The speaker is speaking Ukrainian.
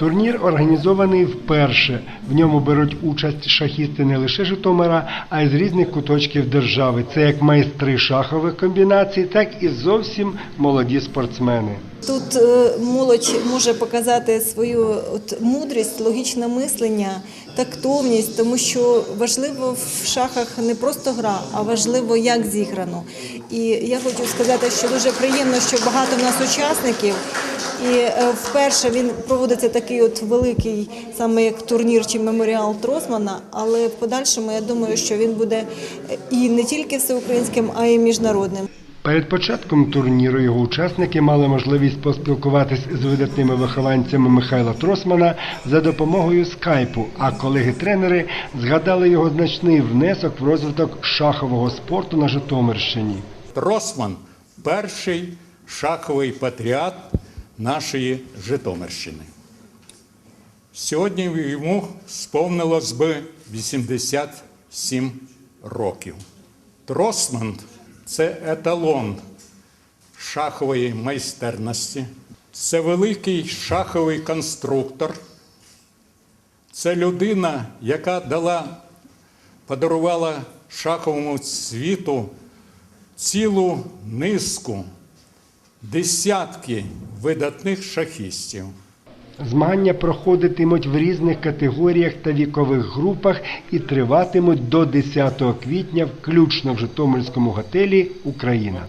Турнір організований вперше. В ньому беруть участь шахісти не лише Житомира, а й з різних куточків держави. Це як майстри шахових комбінацій, так і зовсім молоді спортсмени. Тут е, молодь може показати свою от мудрість, логічне мислення, тактовність, тому що важливо в шахах не просто гра, а важливо як зіграно. І я хочу сказати, що дуже приємно, що багато в нас учасників. І е, вперше він проводиться такий от великий, саме як турнір чи меморіал Тросмана. Але в подальшому я думаю, що він буде і не тільки всеукраїнським, а й міжнародним. Перед початком турніру його учасники мали можливість поспілкуватись з видатними вихованцями Михайла Тросмана за допомогою скайпу. А колеги-тренери згадали його значний внесок в розвиток шахового спорту на Житомирщині. Тросман перший шаховий патріот нашої Житомирщини. Сьогодні йому сповнилось би 87 років. Тросман це еталон шахової майстерності, це великий шаховий конструктор, це людина, яка дала, подарувала шаховому світу цілу низку, десятки видатних шахістів. Змагання проходитимуть в різних категоріях та вікових групах і триватимуть до 10 квітня, включно в Житомирському готелі Україна.